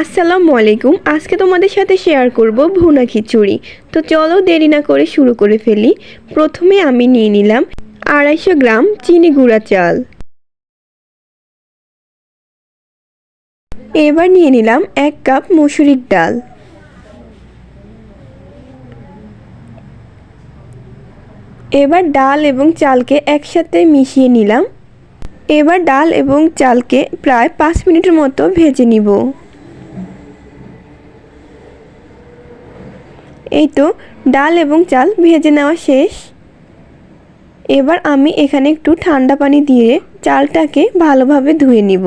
আসসালামু আলাইকুম। আজকে তোমাদের সাথে শেয়ার করব ভুনা খিচুড়ি। তো চলো দেরি না করে শুরু করে ফেলি। প্রথমে আমি নিয়ে নিলাম আড়াইশো গ্রাম চিনি গুঁড়া চাল। এবার নিয়ে নিলাম এক কাপ মসুরির ডাল। এবার ডাল এবং চালকে একসাথে মিশিয়ে নিলাম। এবার ডাল এবং চালকে প্রায় পাঁচ মিনিটের মতো ভেজে নিব। এই তো, ডাল এবং চাল ভেজে নেওয়া শেষ। এবার আমি এখানে একটু ঠান্ডা পানি দিয়ে চালটাকে ভালোভাবে ধুয়ে নিব।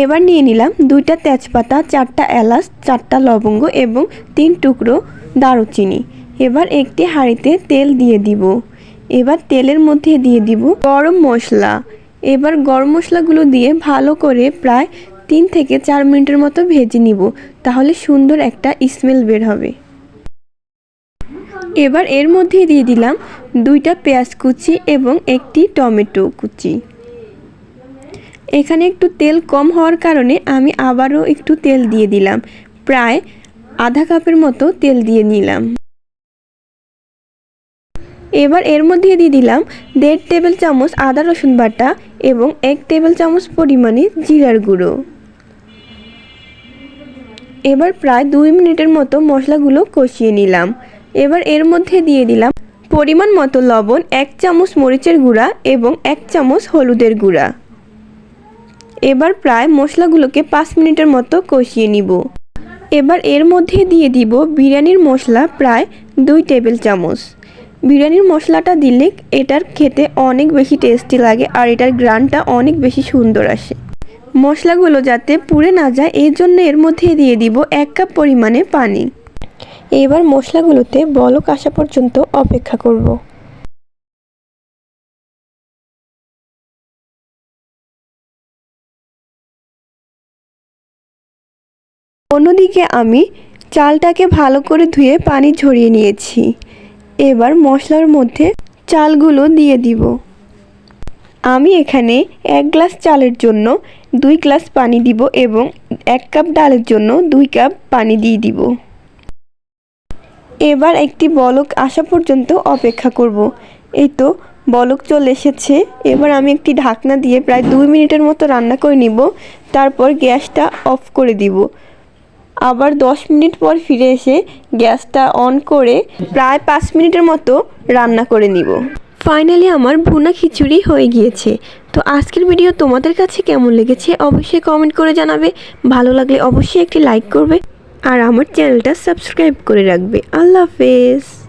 এবার নিয়ে নিলাম দুইটা তেজপাতা, চারটা এলাচ, চারটা লবঙ্গ এবং তিন টুকরো দারুচিনি। এবার একটি হাঁড়িতে তেল দিয়ে দিব। এবার তেলের মধ্যে দিয়ে দিব গরম মশলা। এবার গরম মশলাগুলো দিয়ে ভালো করে প্রায় তিন থেকে চার মিনিটের মতো ভেজে নিব, তাহলে সুন্দর একটা স্মেল বের হবে। এবার এর মধ্যে দিয়ে দিলাম দুইটা পেঁয়াজ কুচি এবং একটি টমেটো কুচি। এখানে একটু তেল কম হওয়ার কারণে আমি আবারও একটু তেল দিয়ে দিলাম। প্রায় আধা কাপের মতো তেল দিয়ে নিলাম। এবার এর মধ্যে দিয়ে দিলাম দেড় টেবিল চামচ আদা রসুন বাটা এবং এক টেবিল চামচ পরিমাণে জিরার গুঁড়ো। এবার প্রায় দুই মিনিটের মতো মশলাগুলো কষিয়ে নিলাম। এবার এর মধ্যে দিয়ে দিলাম পরিমাণ মতো লবণ, এক চামচ মরিচের গুঁড়া এবং এক চামচ হলুদের গুঁড়া। এবার প্রায় মশলাগুলোকে পাঁচ মিনিটের মতো কষিয়ে নিব। এবার এর মধ্যে দিয়ে দিব বিরিয়ানির মশলা প্রায় দুই টেবিল চামচ। বিরিয়ানির মশলাটা দিলে এটার খেতে অনেক বেশি টেস্টি লাগে আর এটার গ্রানটা অনেক বেশি সুন্দর আসে। মশলাগুলো যাতে পুড়ে না যায়, এর জন্য এর মধ্যে দিয়ে দিব এক কাপ পরিমাণে পানি। এবার মশলাগুলোতে বলক আসা পর্যন্ত অপেক্ষা করব। অন্যদিকে আমি চালটাকে ভালো করে ধুয়ে পানি ঝরিয়ে নিয়েছি। এবার মশলার মধ্যে চালগুলো দিয়ে দিব। আমি এখানে এক গ্লাস চালের জন্য দুই গ্লাস পানি দিব এবং এক কাপ ডালের জন্য দুই কাপ পানি দিয়ে দিব। এবার একটি বলক আসা পর্যন্ত অপেক্ষা করব। এই তো, বলক চলে এসেছে। এবার আমি একটি ঢাকনা দিয়ে প্রায় দুই মিনিটের মতো রান্না করে নিব। তারপর গ্যাসটা অফ করে দিব। আবার দশ মিনিট পর ফিরে এসে গ্যাসটা অন করে প্রায় পাঁচ মিনিটের মতো রান্না করে নিব। ফাইনালি আমার ভুনা খিচুড়ি হয়ে গিয়েছে। তো আজকের ভিডিও তোমাদের কাছে কেমন লেগেছে অবশ্যই কমেন্ট করে জানাবে। ভালো লাগলে অবশ্যই একটি লাইক করবে। আর আমার চ্যানেলটা সাবস্ক্রাইব করে রাখবে। আল্লাহ হাফেজ।